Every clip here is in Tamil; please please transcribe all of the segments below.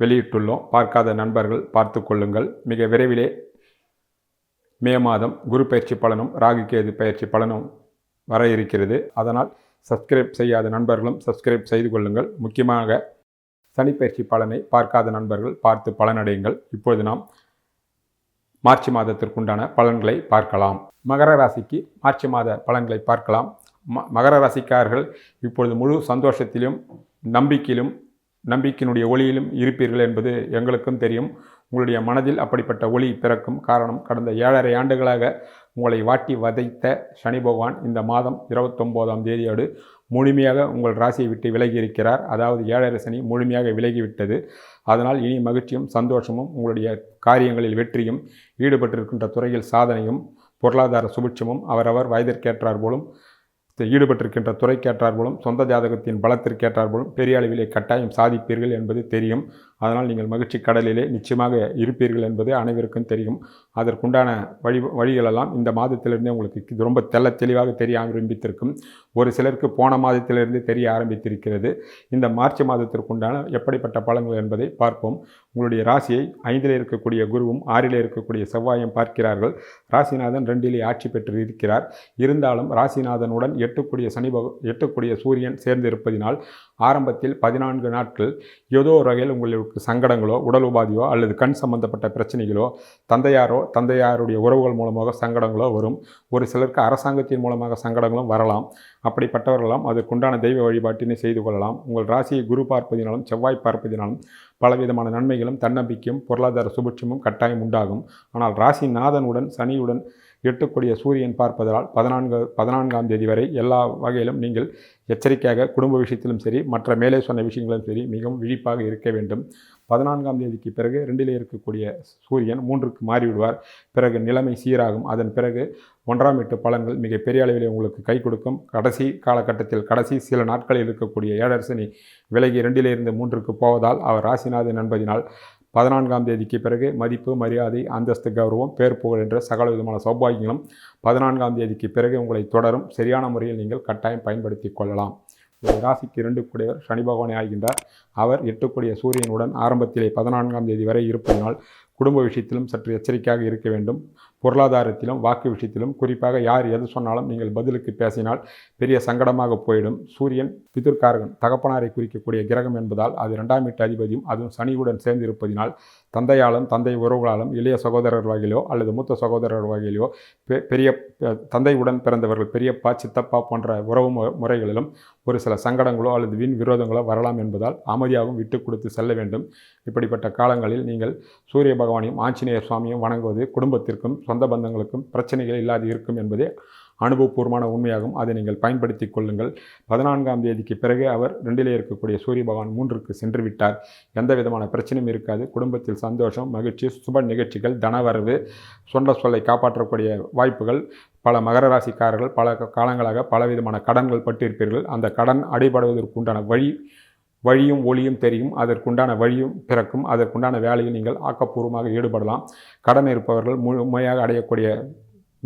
வெளியிட்டுள்ளோம். பார்க்காத நண்பர்கள் பார்த்து கொள்ளுங்கள். மிக விரைவிலே மே மாதம் குரு பயிற்சி பலனும் ராகு கேது பயிற்சி பலனும் வர இருக்கிறது. அதனால் சப்ஸ்கிரைப் செய்யாத நண்பர்களும் சப்ஸ்கிரைப் செய்து கொள்ளுங்கள். முக்கியமாக சனிப்பயிற்சி பலனை பார்க்காத நண்பர்கள் பார்த்து பலனடையுங்கள். இப்பொழுது நாம் மார்ச் மாதத்திற்குண்டான பலன்களை பார்க்கலாம். மகர ராசிக்கு மார்ச் மாத பலன்களை பார்க்கலாம். ம மகர ராசிக்காரர்கள் இப்பொழுது முழு சந்தோஷத்திலும் நம்பிக்கையிலும் நம்பிக்கையினுடைய ஒளியிலும் இருப்பீர்கள் என்பது எங்களுக்கும் தெரியும். உங்களுடைய மனதில் அப்படிப்பட்ட ஒளி பிறக்கும் காரணம் கடந்த ஏழரை ஆண்டுகளாக உங்களை வாட்டி வதைத்த சனி பகவான் இந்த மாதம் இருபத்தொம்போதாம் தேதியோடு முழுமையாக உங்கள் ராசியை விட்டு விலகி இருக்கிறார் அதாவது ஏழரை சனி முழுமையாக விலகிவிட்டது. அதனால் இனி மகிழ்ச்சியும் சந்தோஷமும் உங்களுடைய காரியங்களில் வெற்றியும் ஈடுபட்டிருக்கின்ற துறையில் சாதனையும் பொருளாதார சுபிட்சமும் அவரவர் வயதிற்கேற்றார் போலும் ஈடுபட்டிருக்கின்ற துறைக்கேற்றார்போலும் சொந்த ஜாதகத்தின் பலத்திற்கேற்றார்போலும் பெரிய அளவிலே கட்டாயம் சாதிப்பீர்கள் என்பது தெரியும். அதனால் நீங்கள் மகிழ்ச்சி கடலிலே நிச்சயமாக இருப்பீர்கள் என்பது அனைவருக்கும் தெரியும். அதற்குண்டான வழி வழிகளெல்லாம் இந்த மாதத்திலிருந்தே உங்களுக்கு ரொம்ப தெல்ல தெளிவாக தெரிய ஆரம்பித்திருக்கும். ஒரு சிலருக்கு போன மாதத்திலிருந்து தெரிய ஆரம்பித்திருக்கிறது. இந்த மார்ச் மாதத்திற்குண்டான எப்படிப்பட்ட பலன்கள் என்பதை பார்ப்போம். உங்களுடைய ராசியை ஐந்தில் இருக்கக்கூடிய குருவும் ஆறில் இருக்கக்கூடிய செவ்வாயும் பார்க்கிறார்கள். ராசிநாதன் ரெண்டிலே ஆட்சி பெற்று இருக்கிறார் இருந்தாலும் ராசிநாதனுடன் எட்டுக்கூடிய சனி பக எட்டுக்கூடிய சூரியன் சேர்ந்திருப்பதினால் ஆரம்பத்தில் பதினான்கு நாட்கள் ஏதோ ஒரு வகையில் உங்களுக்கு சங்கடங்களோ உடல் உபாதியோ அல்லது கண் சம்பந்தப்பட்ட பிரச்சனைகளோ தந்தையாரோ தந்தையாருடைய உறவுகள் மூலமாக சங்கடங்களோ வரும். ஒரு சிலருக்கு அரசாங்கத்தின் மூலமாக சங்கடங்களும் வரலாம். அப்படிப்பட்டவர்களெல்லாம் அதற்குண்டான தெய்வ வழிபாட்டினை செய்து கொள்ளலாம். உங்கள் ராசியை குரு பார்ப்பதினாலும் செவ்வாய் பார்ப்பதினாலும் பலவிதமான நன்மைகளும் தன்னம்பிக்கையும் பொருளாதார சுபிட்சமும் கட்டாயம் உண்டாகும். ஆனால் ராசி நாதனுடன் சனியுடன் எட்டுக்கூடிய சூரியன் பார்ப்பதால் பதினான்கு பதினான்காம் தேதி வரை எல்லா வகையிலும் நீங்கள் எச்சரிக்கையாக குடும்ப விஷயத்திலும் சரி மற்ற மேலே சொன்ன விஷயங்களும் சரி மிகவும் விழிப்பாக இருக்க வேண்டும். பதினான்காம் தேதிக்கு பிறகு ரெண்டிலே இருக்கக்கூடிய சூரியன் மூன்றுக்கு மாறிவிடுவார். பிறகு நிலைமை சீராகும். அதன் பிறகு ஒன்றாம் எட்டு பலன்கள் மிக பெரிய அளவில் உங்களுக்கு கை கொடுக்கும். கடைசி காலகட்டத்தில் கடைசி சில நாட்களில் இருக்கக்கூடிய ஏழரசனி விலகி ரெண்டிலிருந்து மூன்றுக்கு போவதால் அவர் ராசிநாதன் என்பதினால் பதினான்காம் தேதிக்கு பிறகு மதிப்பு மரியாதை அந்தஸ்து கௌரவம் பேர் புகழ் என்ற சகல விதமான சௌபாகியங்களும் பதினான்காம் தேதிக்கு பிறகு உங்களை தொடரும். சரியான முறையில் நீங்கள் கட்டாயம் பயன்படுத்தி கொள்ளலாம். ராசிக்கு இரண்டு கூடியவர் சனி பகவானே ஆகின்றார் அவர் எட்டுக்கூடிய சூரியனுடன் ஆரம்பத்திலே பதினான்காம் தேதி வரை இருப்பதனால் குடும்ப விஷயத்திலும் சற்று எச்சரிக்கையாக இருக்க வேண்டும். பொருளாதாரத்திலும் வாக்கு விஷயத்திலும் குறிப்பாக யார் எது சொன்னாலும் நீங்கள் பதிலுக்கு பேசினால் பெரிய சங்கடமாக போயிடும். சூரியன் பிதுர்காரகன் தகப்பனாரை குறிக்கக்கூடிய கிரகம் என்பதால் அது இரண்டாம் வீட்டு அதிபதியும் அதுவும் சனியுடன் சேர்ந்திருப்பதினால் தந்தையாலும் தந்தை உறவுகளாலும் இளைய சகோதரர் வகையிலோ அல்லது மூத்த சகோதரர் வகையிலோ பெரிய தந்தையுடன் பிறந்தவர்கள் பெரியப்பா சித்தப்பா போன்ற உறவு முறைகளிலும் ஒரு சில சங்கடங்களோ அல்லது வீண் விரோதங்களோ வரலாம் என்பதால் அமைதியாகவும் விட்டு கொடுத்து செல்ல வேண்டும். இப்படிப்பட்ட காலங்களில் நீங்கள் சூரிய பகவானையும் ஆஞ்சநேயர் சுவாமியும் வணங்குவது குடும்பத்திற்கும் சொந்த பந்தங்களுக்கும் பிரச்சனைகள் இல்லாது இருக்கும் என்பதே அனுபவபூர்வமான உண்மையாகும். அதை நீங்கள் பயன்படுத்தி கொள்ளுங்கள். பதினான்காம் தேதிக்கு பிறகு அவர் ரெண்டிலே இருக்கக்கூடிய சூரிய பகவான் மூன்றுக்கு சென்று விட்டார். எந்த விதமான பிரச்சனையும் இருக்காது. குடும்பத்தில் சந்தோஷம் மகிழ்ச்சி சுப நிகழ்ச்சிகள் தனவரவு சொந்த சொல்லை காப்பாற்றக்கூடிய வாய்ப்புகள் பல மகர ராசிக்காரர்கள் பல காலங்களாக பலவிதமான கடன்கள் பட்டிருப்பீர்கள். அந்த கடன் அடிபடுவதற்குண்டான வழி வழியும் ஒளியும் தெரியும். அதற்குண்டான வழியும் பிறக்கும். அதற்குண்டான வேலையில் நீங்கள் ஆக்கப்பூர்வமாக ஈடுபடலாம். கடன் இருப்பவர்கள் முழுமையாக அடையக்கூடிய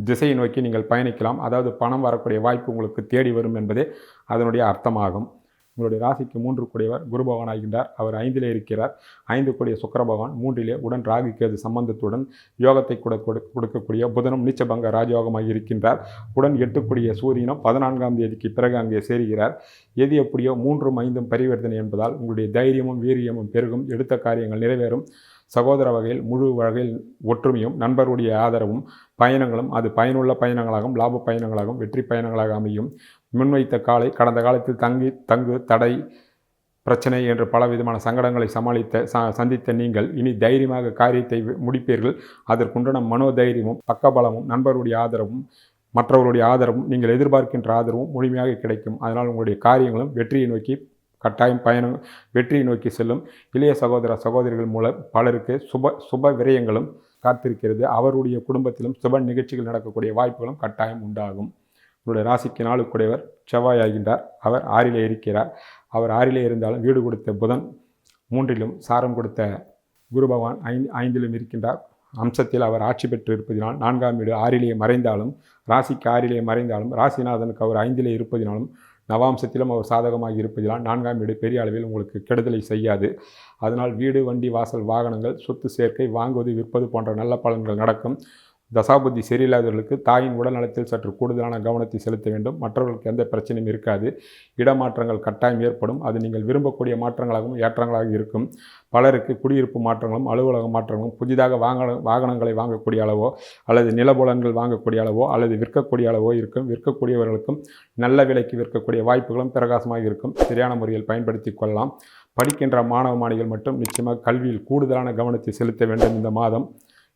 திசையை நோக்கி நீங்கள் பயணிக்கலாம். அதாவது பணம் வரக்கூடிய வாய்ப்பு உங்களுக்கு தேடி வரும் என்பதே அதனுடைய அர்த்தமாகும். உங்களுடைய ராசிக்கு மூன்று கூடியவர் குரு பகவான் ஆகின்றார் அவர் ஐந்திலே இருக்கிறார். ஐந்து கூடிய சுக்கர பகவான் மூன்றிலே உடன் ராகு கேது சம்பந்தத்துடன் யோகத்தை கூட கொடுக்கக்கூடிய புதனும் நீச்சபங்க ராஜயோகமாக இருக்கின்றார். உடன் எட்டுக்கூடிய சூரியனும் பதினான்காம் தேதிக்கு பிறகு அங்கே சேருகிறார். எது எப்படியோ மூன்றும் ஐந்தும் பரிவர்த்தனை என்பதால் உங்களுடைய தைரியமும் வீரியமும் பெருகும். எடுத்த காரியங்கள் நிறைவேறும். சகோதர வகையில் முழு வகையில் ஒற்றுமையும் நண்பருடைய ஆதரவும் பயணங்களும் அது பயனுள்ள பயணங்களாகவும் லாப பயணங்களாகவும் வெற்றி பயணங்களாக அமையும். முன்வைத்த காலை கடந்த காலத்தில் தங்கி தங்கு தடை பிரச்சனை என்று பல விதமான சங்கடங்களை சமாளித்த ச சந்தித்த நீங்கள் இனி தைரியமாக காரியத்தை முடிப்பீர்கள். அதற்குண்டான மனோதைரியமும் பக்கபலமும் நண்பருடைய ஆதரவும் மற்றவருடைய ஆதரவும் நீங்கள் எதிர்பார்க்கின்ற ஆதரவும் முழுமையாக கிடைக்கும். அதனால் உங்களுடைய காரியங்களும் வெற்றியை நோக்கி கட்டாயம் பயணம் வெற்றியை நோக்கி செல்லும். இளைய சகோதர சகோதரிகள் மூலம் பலருக்கு சுப சுப விரயங்களும் காத்திருக்கிறது. அவருடைய குடும்பத்திலும் சுப நிகழ்ச்சிகள் நடக்கக்கூடிய வாய்ப்புகளும் கட்டாயம் உண்டாகும். உங்களுடைய ராசிக்கு நாளுக்குடையவர் செவ்வாய் ஆகின்றார் அவர் ஆறிலே இருக்கிறார். அவர் ஆறிலே இருந்தாலும் வீடு கொடுத்த புதன் மூன்றிலும் சாரம் கொடுத்த குரு பகவான் ஐந்து ஐந்திலும் இருக்கின்றார். அம்சத்தில் அவர் ஆட்சி பெற்று இருப்பதினால் நான்காம் வீடு ஆறிலே மறைந்தாலும் ராசிக்கு ஆறிலே மறைந்தாலும் ராசிநாதனுக்கு அவர் ஐந்திலே இருப்பதினாலும் நவாம்சத்திலும் அவர் சாதகமாக இருப்பதினால் நான்காம் வீடு பெரிய அளவில் உங்களுக்கு கெடுதலை செய்யாது. அதனால் வீடு வண்டி வாசல் வாகனங்கள் சொத்து சேர்க்கை வாங்குவது விற்பது போன்ற நல்ல பலன்கள் நடக்கும். தசாபுத்தி சரியில்லாதவர்களுக்கு தாயின் உடல் நலத்தில் சற்று கூடுதலான கவனத்தை செலுத்த வேண்டும். மற்றவர்களுக்கு எந்த பிரச்சனையும் இருக்காது. இடமாற்றங்கள் கட்டாயம் ஏற்படும். அது நீங்கள் விரும்பக்கூடிய மாற்றங்களாகவும் ஏற்றங்களாக இருக்கும். பலருக்கு குடியிருப்பு மாற்றங்களும் அலுவலக மாற்றங்களும் புதிதாக வாங்க வாகனங்களை வாங்கக்கூடிய அளவோ அல்லது நிலபுலன்கள் வாங்கக்கூடிய அளவோ அல்லது விற்கக்கூடிய அளவோ இருக்கும். விற்கக்கூடியவர்களுக்கும் நல்ல விலைக்கு விற்கக்கூடிய வாய்ப்புகளும் பிரகாசமாக இருக்கும். சரியான முறையில் பயன்படுத்தி கொள்ளலாம். படிக்கின்ற மாணவ மாணிகள் மட்டும் நிச்சயமாக கல்வியில் கூடுதலான கவனத்தை செலுத்த வேண்டும் இந்த மாதம்.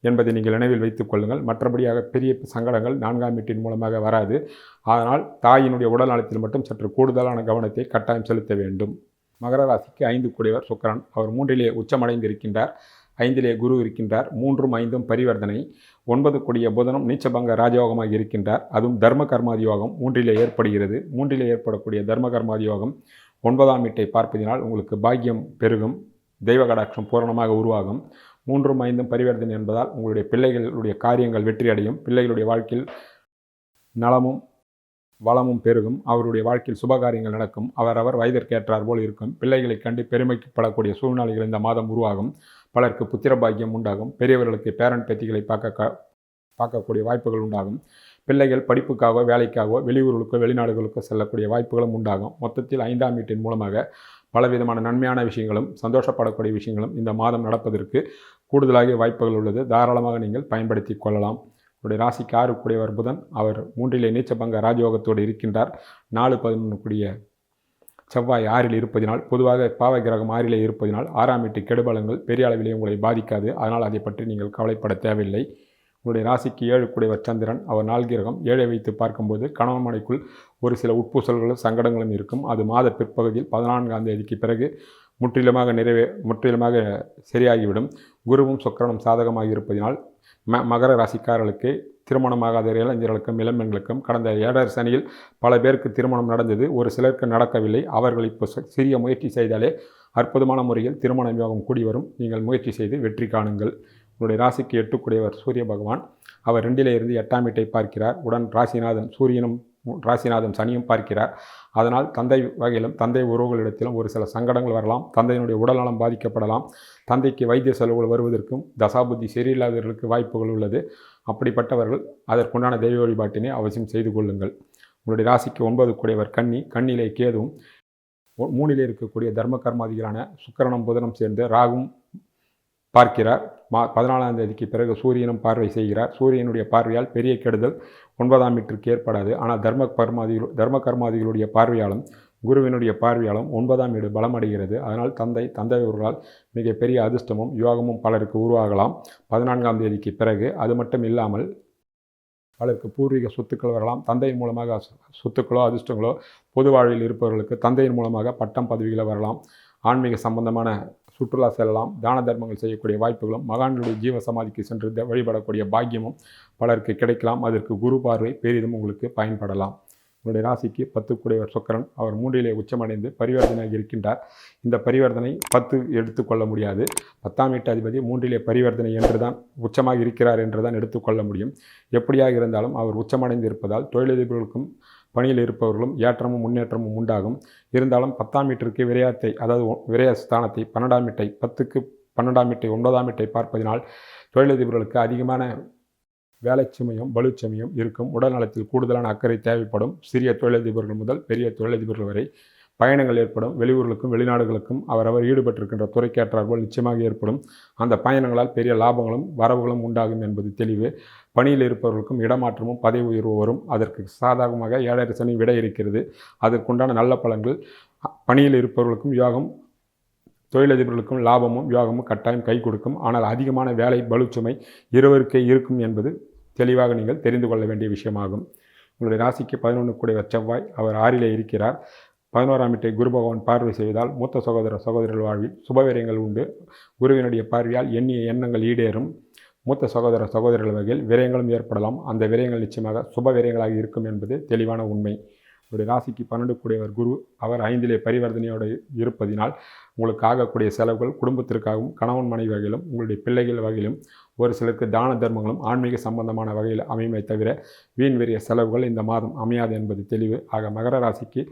என்பதை நீங்கள் நினைவில் வைத்துக் கொள்ளுங்கள். மற்றபடியாக பெரிய சங்கடங்கள் நான்காம் வீட்டின் மூலமாக வராது. அதனால் தாயினுடைய உடல் நலத்தில் மட்டும் சற்று கூடுதலான கவனத்தை கட்டாயம் செலுத்த வேண்டும். மகர ராசிக்கு ஐந்து கூடியவர் சுக்கரன். அவர் மூன்றிலே உச்சமடைந்து இருக்கின்றார் ஐந்திலே குரு இருக்கின்றார். மூன்றும் ஐந்தும் பரிவர்த்தனை. ஒன்பது கூடிய புதனும் நீச்சபங்க ராஜயோகமாக இருக்கின்றார். அதுவும் தர்ம கர்மாதி யோகம் மூன்றிலே ஏற்படுகிறது. மூன்றிலே ஏற்படக்கூடிய தர்ம கர்மாதியோகம் ஒன்பதாம் வீட்டை பார்ப்பதினால் உங்களுக்கு பாக்கியம் பெருகும். தெய்வ கடாட்சம் பூரணமாக உருவாகும். மூன்றும் ஐந்தும் பரிவர்த்தனை என்பதால் உங்களுடைய பிள்ளைகளுடைய காரியங்கள் வெற்றியடையும். பிள்ளைகளுடைய வாழ்க்கையில் நலமும் வளமும் பெருகும். அவருடைய வாழ்க்கையில் சுபகாரியங்கள் நடக்கும். அவரவர் வயதிற்கேற்றார் போல் இருக்கும். பிள்ளைகளை கண்டு பெருமைப்படக்கூடிய சூழ்நிலைகள் இந்த மாதம் உருவாகும். பலருக்கு புத்திர பாக்கியம் உண்டாகும். பெரியவர்களுக்கு பேரன் பேத்திகளை பார்க்க பார்க்கக்கூடிய வாய்ப்புகள் உண்டாகும். பிள்ளைகள் படிப்புக்காகவோ வேலைக்காகவோ வெளியூர்களுக்கோ வெளிநாடுகளுக்கோ செல்லக்கூடிய வாய்ப்புகளும் உண்டாகும். மொத்தத்தில் ஐந்தாம் வீட்டின் மூலமாக பலவிதமான நன்மையான விஷயங்களும் சந்தோஷப்படக்கூடிய விஷயங்களும் இந்த மாதம் நடப்பதற்கு கூடுதலாக வாய்ப்புகள் உள்ளது. தாராளமாக நீங்கள் பயன்படுத்தி கொள்ளலாம். உங்களுடைய ராசிக்கு ஆறு கூடியவர் புதன். அவர் மூன்றிலே நீச்சபங்க ராஜயோகத்தோடு இருக்கின்றார். நாலு பதினொன்று கூடிய செவ்வாய் ஆறில் இருப்பதினால் பொதுவாக பாவை கிரகம் ஆறிலே இருப்பதினால் ஆறாம் வீட்டு கெடுபலங்கள் பெரிய அளவிலே உங்களை பாதிக்காது. அதனால் அதை பற்றி நீங்கள் கவலைப்பட தேவையில்லை. உங்களுடைய ராசிக்கு ஏழு கூடியவர் சந்திரன். அவர் நாள்கிரகம் ஏழை வைத்து பார்க்கும்போது கணவன் மனைக்குள் ஒரு சில உட்பூசல்களும் சங்கடங்களும் இருக்கும். அது மாத பிற்பகுதியில் பதினான்காம் தேதிக்கு பிறகு முற்றிலுமாக நிறைவே முற்றிலுமாக சரியாகிவிடும். குருவும் சொக்கரனும் சாதகமாக இருப்பதினால் ம மகர ராசிக்காரர்களுக்கு திருமணமாகாத இளைஞர்களுக்கும் இளம்பெண்களுக்கும் கடந்த ஏழரை சனியில் பல பேருக்கு திருமணம் நடந்தது. ஒரு சிலருக்கு நடக்கவில்லை. அவர்கள் இப்போ சிறிய முயற்சி செய்தாலே அற்புதமான முறையில் திருமண யோகம் கூடி வரும். நீங்கள் முயற்சி செய்து வெற்றி காணுங்கள். உங்களுடைய ராசிக்கு எட்டுக்குடையவர் சூரிய பகவான். அவர் ரெண்டிலே இருந்து எட்டாம் வீட்டை பார்க்கிறார். உடன் ராசிநாதன் சூரியனும் ராசிநாதன் சனியும் பார்க்கிறார். அதனால் தந்தை வகையிலும் தந்தை உறவுகளிடத்திலும் ஒரு சில சங்கடங்கள் வரலாம். தந்தையினுடைய உடல்நலம் பாதிக்கப்படலாம். தந்தைக்கு வைத்திய செலவுகள் வருவதற்கும் தசாபுத்தி சரியில்லாதவர்களுக்கு வாய்ப்புகள் உள்ளது. அப்படிப்பட்டவர்கள் அதற்குண்டான தெய்வ வழிபாட்டினை அவசியம் செய்து கொள்ளுங்கள். உங்களுடைய ராசிக்கு ஒன்பது கூடியவர் கன்னி. கண்ணிலே கேதுவும் மூணிலே இருக்கக்கூடிய தர்ம கர்மாதிகளான சுக்கரணம் புதனம் சேர்ந்து ராகும் பார்க்கிறார். மா பதினாலாம் தேதிக்கு பிறகு சூரியனும் பார்வை செய்கிறார். சூரியனுடைய பார்வையால் பெரிய கெடுதல் ஒன்பதாம் மீட்டருக்கு ஏற்படாது. ஆனால் தர்ம கர்மாதிகள் தர்ம கர்மாதிகளுடைய பார்வையாலும் குருவினுடைய பார்வையாலும் ஒன்பதாம் வீடு பலமடைகிறது. அதனால் தந்தை தந்தையவர்களால் மிகப்பெரிய அதிர்ஷ்டமும் யோகமும் பலருக்கு உருவாகலாம். பதினான்காம் தேதிக்கு பிறகு அது மட்டும் இல்லாமல் பலருக்கு பூர்வீக சொத்துக்கள் வரலாம். தந்தையின் மூலமாக சொத்துக்களோ அதிர்ஷ்டங்களோ பொது வாழ்வில் இருப்பவர்களுக்கு தந்தையின் மூலமாக பட்டம் பதவிகளை வரலாம். ஆன்மீக சம்பந்தமான சுற்றுலா செல்லலாம் தான தர்மங்கள் செய்யக்கூடிய வாய்ப்புகளும் மகான்களுடைய ஜீவ சமாதிக்கு சென்று வழிபடக்கூடிய பாக்கியமும் பலருக்கு கிடைக்கலாம். அதற்கு குரு பார்வை பெரிதும் உங்களுக்கு பயன்படலாம். உங்களுடைய ராசிக்கு பத்து கூடியவர் சொக்கரன். அவர் மூன்றிலே உச்சமடைந்து பரிவர்த்தனையாக இருக்கின்றார். இந்த பரிவர்த்தனை பத்து எடுத்துக்கொள்ள முடியாது. பத்தாம் வீட்டு அதிபதி மூன்றிலே பரிவர்த்தனை என்று தான் உச்சமாக இருக்கிறார் என்று தான் எடுத்துக்கொள்ள முடியும். எப்படியாக இருந்தாலும் அவர் உச்சமடைந்து இருப்பதால் தொழிலதிபர்களுக்கும் பணியில் இருப்பவர்களும் ஏற்றமும் முன்னேற்றமும் உண்டாகும். இருந்தாலும் பத்தாம் மீட்டருக்கு விரையாத்தை அதாவது விரைய ஸ்தானத்தை பன்னெண்டாம் மீட்டை பத்துக்கு பன்னெண்டாம் மீட்டை ஒன்பதாம் மீட்டை பார்ப்பதினால் தொழிலதிபர்களுக்கு அதிகமான வேலைச்சுமையும் பலுச்சுமையும் இருக்கும். உடல் நலத்தில் கூடுதலான அக்கறை தேவைப்படும். சிறிய தொழிலதிபர்கள் முதல் பெரிய தொழிலதிபர்கள் வரை பயணங்கள் ஏற்படும். வெளியூர்களுக்கும் வெளிநாடுகளுக்கும் அவரவர் ஈடுபட்டிருக்கின்ற துறைக்கேற்றார்கள் நிச்சயமாக ஏற்படும். அந்த பயணங்களால் பெரிய லாபங்களும் வரவுகளும் உண்டாகும் என்பது தெளிவு. பணியில் இருப்பவர்களுக்கும் இடமாற்றமும் பதவி உயர்வு வரும். அதற்கு சாதகமாக ஏழரை சனி விட இருக்கிறது. அதற்குண்டான நல்ல பலன்கள். பணியில் இருப்பவர்களுக்கும் யோகம் தொழிலதிபர்களுக்கும் லாபமும் யோகமும் கட்டாயம் கை கொடுக்கும். ஆனால் அதிகமான வேலை பலுச்சுமை இருவருக்கே இருக்கும் என்பது தெளிவாக நீங்கள் தெரிந்து கொள்ள வேண்டிய விஷயமாகும். உங்களுடைய ராசிக்கு பதினொன்று கூடிய செவ்வாய் அவர் ஆறிலே இருக்கிறார். பதினோராம் வீட்டை குரு பகவான் பார்வை செய்தால் மூத்த சகோதர சகோதரர்கள் வாழ்வில் சுபவிரயங்கள் உண்டு. குருவினுடைய பார்வையால் எண்ணிய எண்ணங்கள் ஈடேறும். மூத்த சகோதர சகோதரர்கள் வகையில் விரயங்களும் ஏற்படலாம். அந்த விரயங்கள் நிச்சயமாக சுப விரயங்களாக இருக்கும் என்பது தெளிவான உண்மை. ஒரு ராசிக்கு பன்னெண்டு கூடியவர் குரு அவர் ஐந்திலே பரிவர்த்தனையோடு இருப்பதினால் உங்களுக்கு ஆகக்கூடிய செலவுகள் குடும்பத்திற்காகவும் கணவன் மனைவி வகையிலும் உங்களுடைய பிள்ளைகள் வகையிலும் ஒரு சிலருக்கு தான தர்மங்களும் ஆன்மீக சம்பந்தமான வகையில் அமையுமே தவிர வீண் வெறிய செலவுகள் இந்த மாதம் அமையாது என்பது தெளிவு. ஆக மகர ராசிக்கு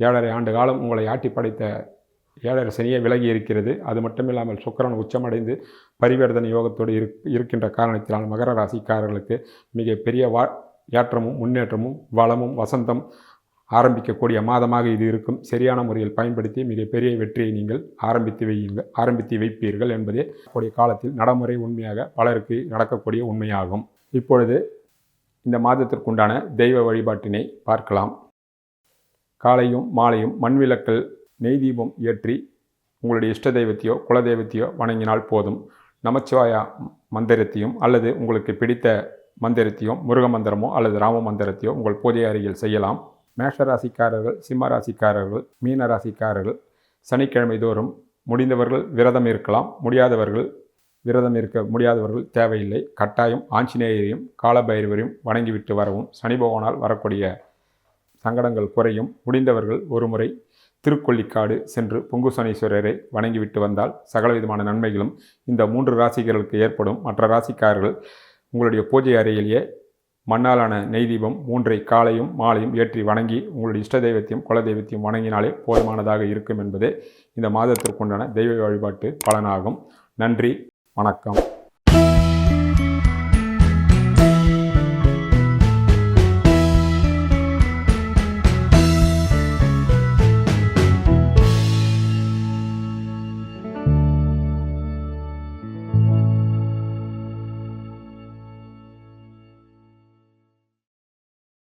ஏழரை ஆண்டு காலம் உங்களை ஆட்டி படைத்த ஏழரை சனியே விலகி இருக்கிறது. அது மட்டுமில்லாமல் சுக்கிரன் உச்சமடைந்து பரிவர்த்தனை யோகத்தோடு இரு இருக்கின்ற காரணத்தினால் மகர ராசிக்காரர்களுக்கு மிகப்பெரிய வா ஏற்றமும் முன்னேற்றமும் வளமும் வசந்தம் ஆரம்பிக்கக்கூடிய மாதமாக இது இருக்கும். சரியான முறையில் பயன்படுத்தி மிகப்பெரிய வெற்றியை நீங்கள் ஆரம்பித்து வையுங்கள் ஆரம்பித்து வைப்பீர்கள் என்பதே கூடிய காலத்தில் நடைமுறை உண்மையாக பலருக்கு நடக்கக்கூடிய உண்மையாகும். இப்பொழுது இந்த மாதத்திற்குண்டான தெய்வ வழிபாட்டினை பார்க்கலாம். காலையும் மாலையும் மண்விளக்கல் நெய் தீபம் ஏற்றி உங்களுடைய இஷ்ட தெய்வத்தையோ குல தெய்வத்தையோ வணங்கினால் போதும். நமச்சிவாயா மந்திரத்தையும் அல்லது உங்களுக்கு பிடித்த மந்திரத்தையும் முருக மந்திரமோ அல்லது ராம மந்திரத்தையோ உங்கள் பூஜை அறையில் செய்யலாம். மேஷ ராசிக்காரர்கள் சிம்ம ராசிக்காரர்கள் மீன ராசிக்காரர்கள் சனிக்கிழமை தோறும் முடிந்தவர்கள் விரதம் இருக்கலாம். முடியாதவர்கள் விரதம் இருக்க முடியாதவர்கள் தேவையில்லை. கட்டாயம் ஆஞ்சநேயரையும் காலபைரவரையும் வணங்கிவிட்டு வரவும் சனி பகவானால் வரக்கூடிய சங்கடங்கள் குறையும். முடிந்தவர்கள் ஒருமுறை திருக்கொள்ளிக்காடு சென்று பொங்குசனீஸ்வரரை வணங்கிவிட்டு வந்தால் சகலவிதமான நன்மைகளும் இந்த மூன்று ராசிகளுக்கு ஏற்படும். மற்ற ராசிக்காரர்கள் உங்களுடைய பூஜை அறையிலேயே மண்ணாலான நெய் தீபம் மூன்றை காலையும் மாலையும் ஏற்றி வணங்கி உங்களுடைய இஷ்ட தெய்வத்தையும் குல தெய்வத்தையும் வணங்கினாலே போதுமானதாக இருக்கும் என்பதே இந்த மாதத்திற்குண்டான தெய்வ வழிபாட்டு பலனாகும். நன்றி வணக்கம்.